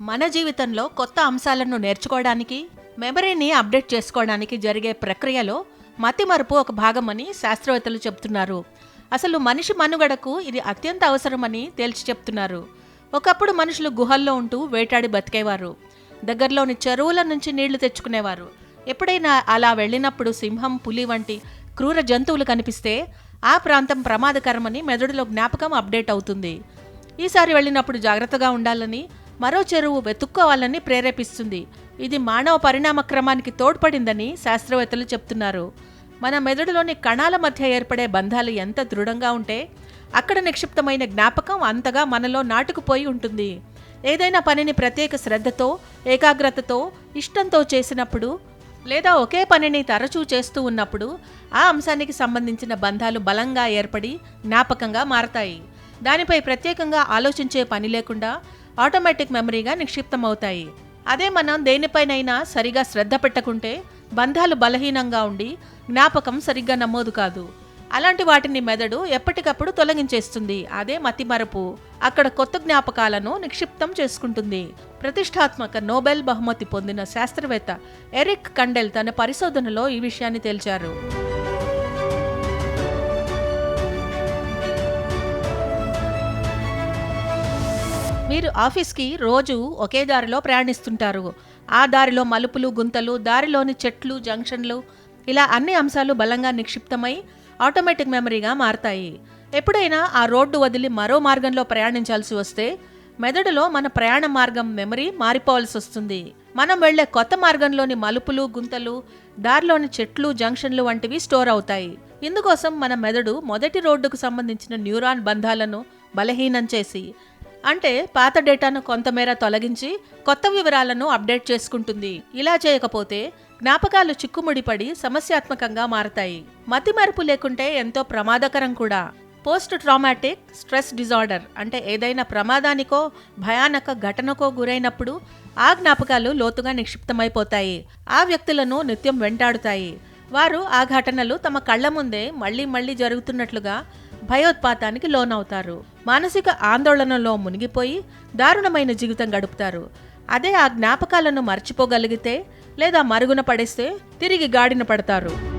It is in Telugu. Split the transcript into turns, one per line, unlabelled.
మన జీవితంలో కొత్త అంశాలను నేర్చుకోవడానికి మెమరీని అప్డేట్ చేసుకోవడానికి జరిగే ప్రక్రియలో మతిమరుపు ఒక భాగమని శాస్త్రవేత్తలు చెప్తున్నారు. అసలు మనిషి మనుగడకు ఇది అత్యంత అవసరమని తేల్చి చెప్తున్నారు. ఒకప్పుడు మనుషులు గుహల్లో ఉంటూ వేటాడి బతికేవారు. దగ్గరలోని చెరువుల నుంచి నీళ్ళు తెచ్చుకునేవారు. ఎప్పుడైనా అలా వెళ్ళినప్పుడు సింహం పులి వంటి క్రూర జంతువులు కనిపిస్తే ఆ ప్రాంతం ప్రమాదకరమని మెదడులో జ్ఞాపకం అప్డేట్ అవుతుంది. ఈసారి వెళ్ళినప్పుడు జాగ్రత్తగా ఉండాలని మరో చెరువు వెతుక్కోవాలని ప్రేరేపిస్తుంది. ఇది మానవ పరిణామ క్రమానికి తోడ్పడిందని శాస్త్రవేత్తలు చెప్తున్నారు. మన మెదడులోని కణాల మధ్య ఏర్పడే బంధాలు ఎంత దృఢంగా ఉంటే అక్కడ నిక్షిప్తమైన జ్ఞాపకం అంతగా మనలో నాటుకుపోయి ఉంటుంది. ఏదైనా పనిని ప్రత్యేక శ్రద్ధతో ఏకాగ్రతతో ఇష్టంతో చేసినప్పుడు లేదా ఒకే పనిని తరచూ చేస్తూ ఉన్నప్పుడు ఆ అంశానికి సంబంధించిన బంధాలు బలంగా ఏర్పడి జ్ఞాపకంగా మారతాయి. దానిపై ప్రత్యేకంగా ఆలోచించే పని లేకుండా ఆటోమేటిక్ మెమరీగా నిక్షిప్తమవుతాయి. అదే మనం దేనిపైనైనా సరిగా శ్రద్ధ పెట్టకుంటే బంధాలు బలహీనంగా ఉండి జ్ఞాపకం సరిగ్గా నమోదు కాదు. అలాంటి వాటిని మెదడు ఎప్పటికప్పుడు తొలగించేస్తుంది. అదే మతిమరపు. అక్కడ కొత్త జ్ఞాపకాలను నిక్షిప్తం చేసుకుంటుంది. ప్రతిష్టాత్మక నోబెల్ బహుమతి పొందిన శాస్త్రవేత్త ఎరిక్ కండెల్ తన పరిశోధనలో ఈ విషయాన్ని తేల్చారు. మీరు ఆఫీస్కి రోజు ఒకే దారిలో ప్రయాణిస్తుంటారు. ఆ దారిలో మలుపులు గుంతలు దారిలోని చెట్లు జంక్షన్లు ఇలా అన్ని అంశాలు బలంగా నిక్షిప్తమై ఆటోమేటిక్ మెమరీగా మారతాయి. ఎప్పుడైనా ఆ రోడ్డు వదిలి మరో మార్గంలో ప్రయాణించాల్సి వస్తే మెదడులో మన ప్రయాణ మార్గం మెమరీ మారిపోవాల్సి వస్తుంది. మనం వెళ్ళే కొత్త మార్గంలోని మలుపులు గుంతలు దారిలోని చెట్లు జంక్షన్లు వంటివి స్టోర్ అవుతాయి. ఇందుకోసం మన మెదడు మొదటి రోడ్డుకు సంబంధించిన న్యూరాన్ బంధాలను బలహీనం చేసి అంటే పాత డేటాను కొంతమేర తొలగించి కొత్త వివరాలను అప్డేట్ చేసుకుంటుంది. ఇలా చేయకపోతే జ్ఞాపకాలు చిక్కుముడిపడి సమస్యాత్మకంగా మారతాయి. మతి మార్పు లేకుంటే ఎంతో ప్రమాదకరం కూడా. పోస్ట్ ట్రామాటిక్ స్ట్రెస్ డిజార్డర్ అంటే ఏదైనా ప్రమాదానికో భయానక ఘటనకో గురైనప్పుడు ఆ జ్ఞాపకాలు లోతుగా నిక్షిప్తమైపోతాయి. ఆ వ్యక్తులను నిత్యం వెంటాడుతాయి. వారు ఆ ఘటనలు తమ కళ్ళ ముందే మళ్ళీ మళ్ళీ జరుగుతున్నట్లుగా భయోత్పాతానికి లోనవుతారు. మానసిక ఆందోళనలో మునిగిపోయి దారుణమైన జీవితం గడుపుతారు. అదే ఆ జ్ఞాపకాలను మర్చిపోగలిగితే లేదా మరుగున పడేస్తే తిరిగి గాడిన పడతారు.